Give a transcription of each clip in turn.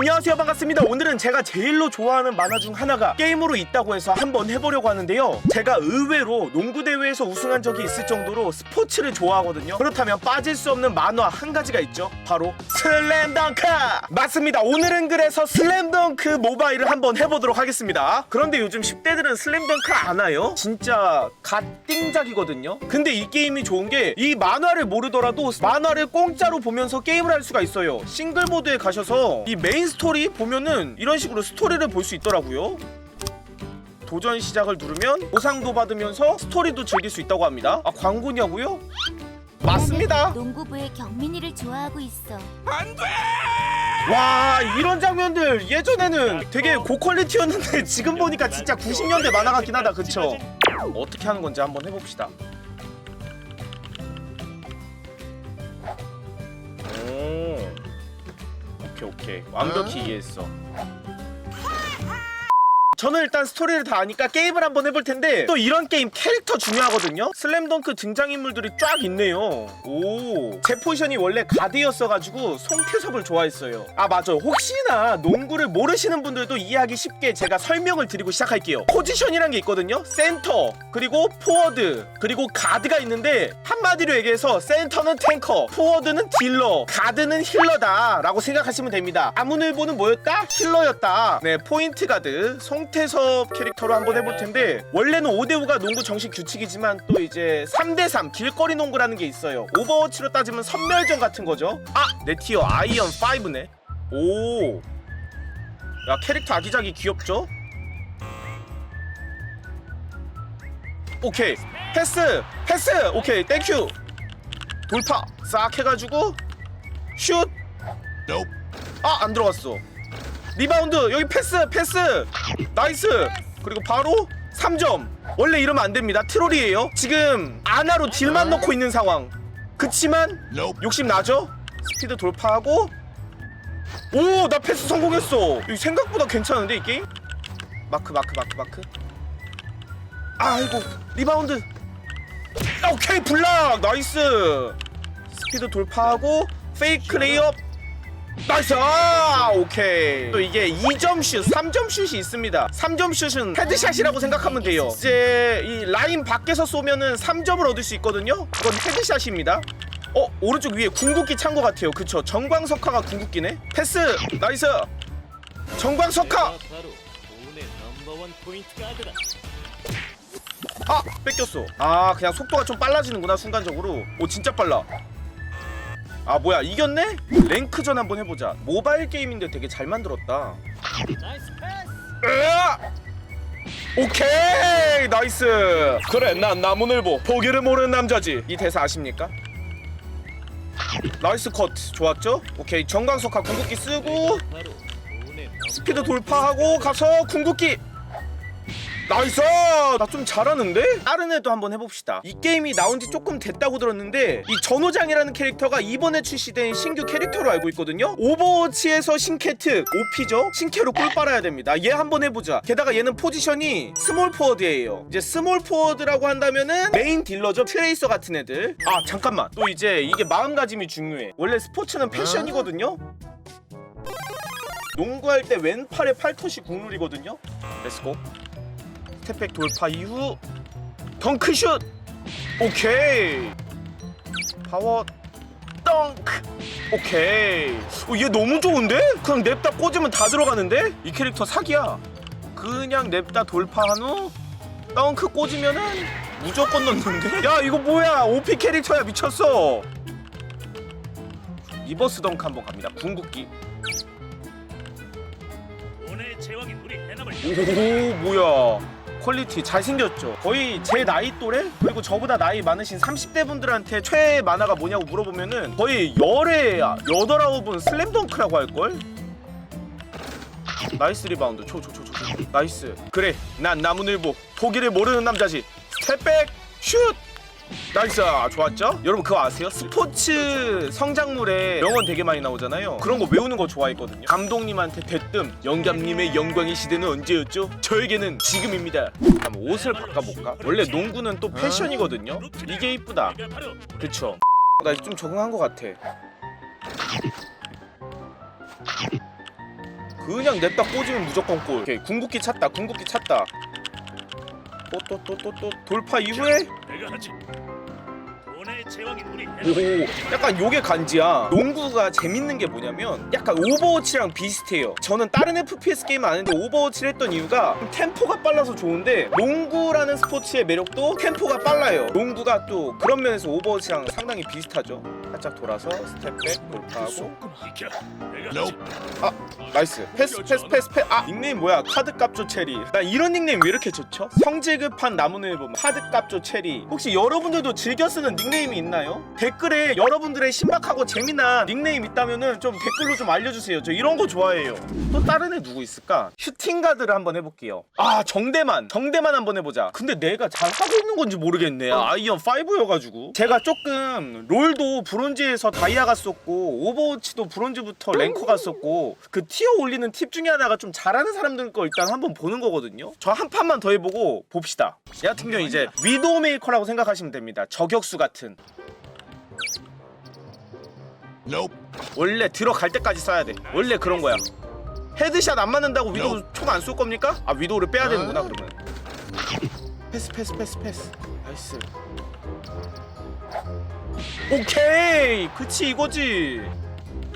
안녕하세요. 반갑습니다. 오늘은 제가 제일로 좋아하는 만화 중 하나가 게임으로 있다고 해서 한번 해보려고 하는데요. 제가 의외로 농구대회에서 우승한 적이 있을 정도로 스포츠를 좋아하거든요. 그렇다면 빠질 수 없는 만화 한 가지가 있죠. 바로 슬램덩크! 맞습니다. 오늘은 그래서 슬램덩크 모바일을 한번 해보도록 하겠습니다. 그런데 요즘 10대들은 슬램덩크 안 와요? 진짜 갓띵작이거든요. 근데 이 게임이 좋은 게 이 만화를 모르더라도 만화를 공짜로 보면서 게임을 할 수가 있어요. 싱글 모드에 가셔서 이 메인 스토리 보면은 이런 식으로 스토리를 볼 수 있더라고요 도전 시작을 누르면 보상도 받으면서 스토리도 즐길 수 있다고 합니다 아 광고냐고요? 맞습니다 농구부의 경민이를 좋아하고 있어. 와 이런 장면들 예전에는 되게 고퀄리티였는데 지금 보니까 진짜 90년대 만화 같긴 하다 그쵸? 어떻게 하는 건지 한번 해봅시다 오케이 완벽히 이해했어 저는 일단 스토리를 다 아니까 게임을 한번 해볼 텐데 또 이런 게임 캐릭터 중요하거든요. 슬램덩크 등장인물들이 쫙 있네요. 오제 포지션이 원래 가드였어가지고 송태섭을 좋아했어요. 아 맞아 혹시나 농구를 모르시는 분들도 이해하기 쉽게 제가 설명을 드리고 시작할게요. 포지션이란 게 있거든요. 센터 그리고 포워드 그리고 가드가 있는데 한마디로 얘기해서 센터는 탱커 포워드는 딜러 가드는 힐러다 라고 생각하시면 됩니다. 아문을보는 뭐였다? 힐러였다. 네 포인트 가드. 송 태섭 캐릭터로 한번 해볼 텐데 원래는 5대5가 농구 정식 규칙이지만 또 이제 3대3 길거리 농구라는 게 있어요. 오버워치로 따지면 선멸전 같은 거죠. 아! 내 티어 아이언 5네. 오. 야 캐릭터 아기자기 귀엽죠? 오케이. 패스! 패스! 오케이. 땡큐. 돌파. 싹 해가지고 슛. 아 안 들어갔어 리바운드 여기 패스 패스. 나이스. 그리고 바로 3점. 원래 이러면 안 됩니다. 트롤이에요. 지금 아나로 딜만 넣고 있는 상황. 그치만 욕심 나죠? 스피드 돌파하고. 오 나 패스 성공했어. 이거 생각보다 괜찮은데 이 게임? 마크 마크 마크 마크. 아이고 리바운드. 아, 오케이 블락! 나이스. 스피드 돌파하고 페이크 레이업 나이스! 아, 오케이. 또 이게 2점 슛 3점 슛이 있습니다. 3점 슛은 헤드샷이라고 생각하면 돼요. 이제 이 라인 밖에서 쏘면은 3점을 얻을 수 있거든요? 이건 헤드샷입니다. 어 오른쪽 위에 궁극기 찬 것 같아요. 그쵸? 정광석화가 궁극기네? 패스! 나이스! 정광석화. 아 뺏겼어. 아 그냥 속도가 좀 빨라지는구나 순간적으로. 오 진짜 빨라 아 뭐야 이겼네? 랭크전 한번 해보자 모바일 게임인데 되게 잘 만들었다 나이스 패스. 으아! 오케이 나이스 그래 난 나무늘보 보기를 모르는 남자지 이 대사 아십니까? 나이스 컷 좋았죠? 오케이 정광석화 궁극기 쓰고 바로 오늘 스피드 돌파하고 가서 궁극기 나이스! 나 좀 잘하는데? 다른 애도 한번 해봅시다. 이 게임이 나온 지 조금 됐다고 들었는데 이 전호장이라는 캐릭터가 이번에 출시된 신규 캐릭터로 알고 있거든요? 오버워치에서 신캐특 OP죠? 신캐로 꿀 빨아야 됩니다. 얘 한번 해보자. 게다가 얘는 포지션이 스몰 포워드예요. 이제 스몰 포워드라고 한다면은 메인 딜러죠? 트레이서 같은 애들. 아 잠깐만. 또 이제 이게 마음가짐이 중요해. 원래 스포츠는 패션이거든요? 농구할 때 왼팔에 팔토시 국룰이거든요? 렛츠고 스텝백 돌파 이후 덩크슛! 오케이! 파워 덩크! 오케이! 어, 얘 너무 좋은데? 그냥 냅다 꽂으면 다 들어가는데? 이 캐릭터 사기야. 그냥 냅다 돌파한 후 덩크 꽂으면은 무조건 넣는데? 야 이거 뭐야? OP 캐릭터야 미쳤어. 리버스 덩크 한번 갑니다. 궁극기. 오늘 제왕이 우리 해남을 오 뭐야 퀄리티 잘생겼죠. 거의 제 나이 또래? 그리고 저보다 나이 많으신 30대 분들한테 최애 만화가 뭐냐고 물어보면은 거의 열에 여덟 아홉 은 슬램덩크라고 할걸? 나이스 리바운드. 초초초초 나이스. 그래. 난 나무늘보. 포기를 모르는 남자지. 스텝백. 슛 나이스. 아, 좋았죠? 여러분 그거 아세요? 스포츠 성장물에 명언 되게 많이 나오잖아요. 그런 거 외우는 거 좋아했거든요. 감독님한테 대뜸 영감님의 영광의 시대는 언제였죠? 저에게는 지금입니다. 한번 옷을 바꿔볼까? 원래 농구는 또 패션이거든요. 이게 이쁘다. 그쵸? 나 좀 적응한 것 같아. 그냥 냅다 꽂으면 무조건 골. 오케이 궁극기 찾다 궁극기 찾다 또 또 또 또 또 돌파 이후에? 내가 하지. 돈의 제왕인 우리 오 약간 요게 간지야. 농구가 재밌는 게 뭐냐면 약간 오버워치랑 비슷해요. 저는 다른 FPS 게임 아는데 오버워치를 했던 이유가 템포가 빨라서 좋은데 농구라는 스포츠의 매력도 템포가 빨라요. 농구가 또 그런 면에서 오버워치랑 상당히 비슷하죠. 살짝 돌아서 스텝백 돌파하고. 비켜. 하지. 나이스. 패스 패스 패스 패스 아! 닉네임 뭐야? 카드값조 체리. 나 이런 닉네임 왜 이렇게 좋죠? 성질급한 나무늘 보면 카드값조 체리. 혹시 여러분들도 즐겨 쓰는 닉네임이 있나요? 댓글에 여러분들의 신박하고 재미난 닉네임 있다면은 좀 댓글로 좀 알려주세요. 저 이런 거 좋아해요. 또 다른 애 누구 있을까? 슈팅가드를 한번 해볼게요. 아 정대만. 정대만 한번 해보자. 근데 내가 잘 하고 있는 건지 모르겠네. 아이언 5여가지고. 제가 조금 롤도 브론즈에서 다이아 갔었고 오버워치도 브론즈부터 랭커 갔었고. 그 티어 올리는 팁 중에 하나가 좀 잘하는 사람들 거 일단 한번 보는 거거든요. 저 한 판만 더 해보고 봅시다. 제 같은 경우 이제 위도우 메이커라고 생각하시면 됩니다. 저격수 같은. 원래 들어갈 때까지 써야 돼. 원래 그런 거야. 헤드샷 안 맞는다고 위도우 총 안 쏠 겁니까? 아 위도우를 빼야 되는구나 그러면. 패스 패스 패스 패스. 나이스. 오케이! 그치 이거지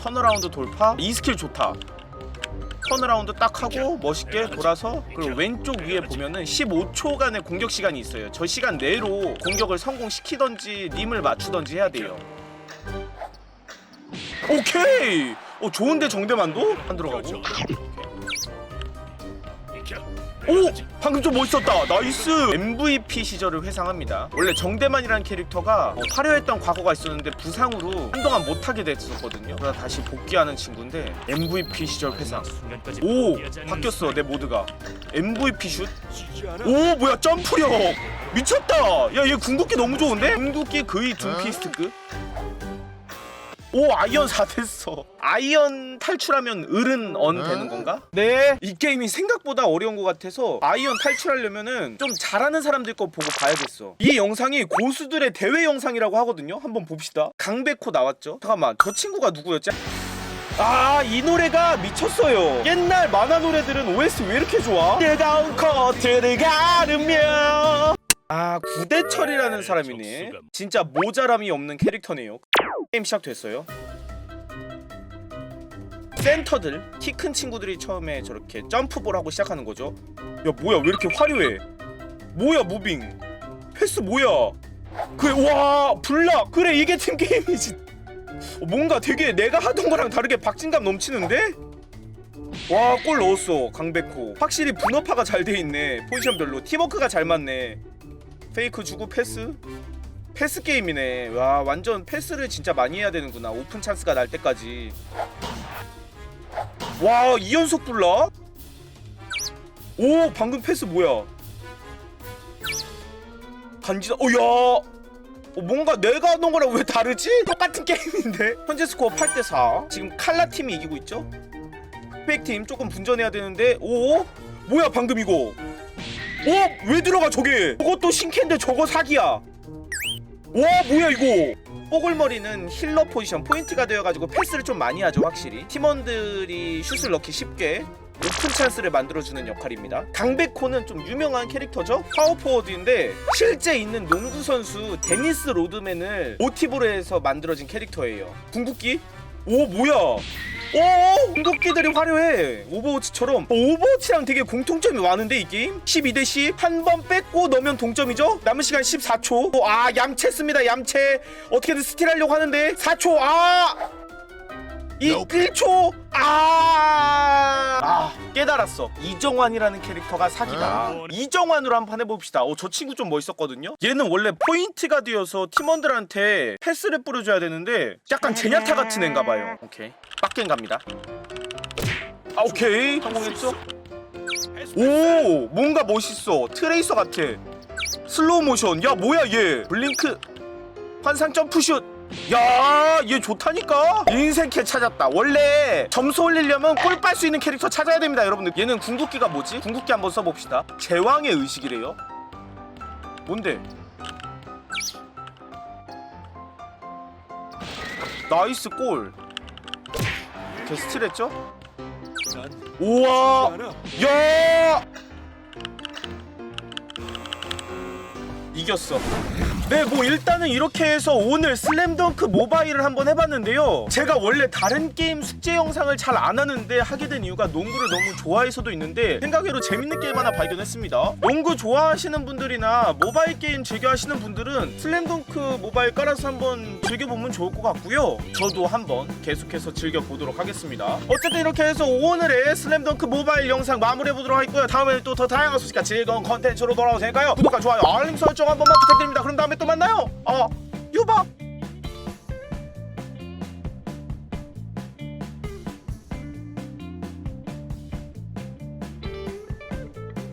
턴어라운드 돌파? 이 스킬 좋다. 턴어라운드 딱 하고 멋있게 돌아서 그리고 왼쪽 위에 보면은 15초간의 공격 시간이 있어요. 저 시간 내로 공격을 성공시키던지 림을 맞추던지 해야 돼요. 오케이! 어 좋은데 정대만도? 안 들어가고. 비켜. 오! 방금 좀 멋있었다. 나이스! MVP 시절을 회상합니다. 원래 정대만이라는 캐릭터가 어, 화려했던 과거가 있었는데 부상으로 한동안 못하게 됐었거든요. 그러다 다시 복귀하는 친구인데 MVP 시절 회상. 오! 바뀌었어 내 모드가. MVP 슛. 오 뭐야 점프력! 미쳤다! 야 얘 궁극기 너무 좋은데? 궁극기 거의 둠피스트급 오 아이언 4 됐어. 아이언 탈출하면 을은 언 되는 건가? 네. 이 게임이 생각보다 어려운 것 같아서 아이언 탈출하려면은 좀 잘하는 사람들 거 보고 봐야겠어. 이 영상이 고수들의 대회 영상이라고 하거든요. 한번 봅시다. 강백호 나왔죠? 잠깐만 저 친구가 누구였지? 아 이 노래가 미쳤어요. 옛날 만화 노래들은 OS 왜 이렇게 좋아? 뜨거운 커트를 가르며. 아 구대철이라는 사람이네. 진짜 모자람이 없는 캐릭터네요 게임 시작됐어요. 센터들 키 큰 친구들이 처음에 저렇게 점프볼 하고 시작하는 거죠. 야 뭐야 왜 이렇게 화려해? 뭐야 무빙? 패스 뭐야? 그래 와 블락 그래 이게 팀 게임이지. 어, 뭔가 되게 내가 하던 거랑 다르게 박진감 넘치는데? 와 골 넣었어 강백호. 확실히 분업화가 잘 돼 있네. 포지션별로. 팀워크가 잘 맞네. 페이크 주고 패스 패스 게임이네. 와 완전 패스를 진짜 많이 해야 되는구나. 오픈 찬스가 날 때까지. 와 2연속 블락 오 방금 패스 뭐야? 간지다 오야! 어, 뭔가 내가 하던 거랑 왜 다르지? 똑같은 게임인데? 현재 스코어 8대4 지금 칼라 팀이 이기고 있죠? 흑백 팀 조금 분전해야 되는데 오 뭐야 방금 이거? 오 왜 들어가 저게? 저것도 신캔데 저거 사기야 와 뭐야 이거 뽀글머리는 힐러 포지션 포인트가 되어가지고 패스를 좀 많이 하죠 확실히 팀원들이 슛을 넣기 쉽게 오픈 찬스를 만들어주는 역할입니다. 강백호는 좀 유명한 캐릭터죠. 파워포워드인데 실제 있는 농구 선수 데니스 로드맨을 모티브로 해서 만들어진 캐릭터예요. 궁극기? 오 뭐야? 오 궁극기들이 화려해. 오버워치처럼. 어, 오버워치랑 되게 공통점이 많은데 이 게임? 12대 10 한 번 뺏고 넣으면 동점이죠? 남은 시간 14초. 어, 아 얌체 씁니다 얌체 어떻게든 스틸하려고 하는데 4초. 아! 이 1초. 아, 아 깨달았어. 이정환이라는 캐릭터가 사기다. 어? 이정환으로 한판 해봅시다. 어, 저 친구 좀 멋있었거든요. 얘는 원래 포인트가 되어서 팀원들한테 패스를 뿌려줘야 되는데 약간 제냐타 같은 애인가 봐요. 오케이 빡겐 갑니다 아 오케이 성공했죠 오 뭔가 멋있어 트레이서 같아 슬로우 모션 야 뭐야 얘 블링크 환상 점프슛 야, 얘 좋다니까? 인생 캐 찾았다. 원래 점수 올리려면 골 빨 수 있는 캐릭터 찾아야 됩니다, 여러분들. 얘는 궁극기가 뭐지? 궁극기 한번 써봅시다. 제왕의 의식이래요. 뭔데? 나이스 골. 이렇게 스틸했죠? 우와. 야 이겼어 네 뭐 일단은 이렇게 해서 오늘 슬램덩크 모바일을 한번 해봤는데요. 제가 원래 다른 게임 숙제 영상을 잘 안 하는데 하게 된 이유가 농구를 너무 좋아해서도 있는데 생각외로 재밌는 게임 하나 발견했습니다. 농구 좋아하시는 분들이나 모바일 게임 즐겨 하시는 분들은 슬램덩크 모바일 깔아서 한번 즐겨보면 좋을 것 같고요. 저도 한번 계속해서 즐겨보도록 하겠습니다. 어쨌든 이렇게 해서 오늘의 슬램덩크 모바일 영상 마무리해보도록 하겠고요. 다음에는 또 더 다양한 소식과 즐거운 컨텐츠로 돌아올 테니까요. 구독과 좋아요 알림 설정 한 번만 부탁드립니다. 그럼 다음에 또 만나요. 어 유바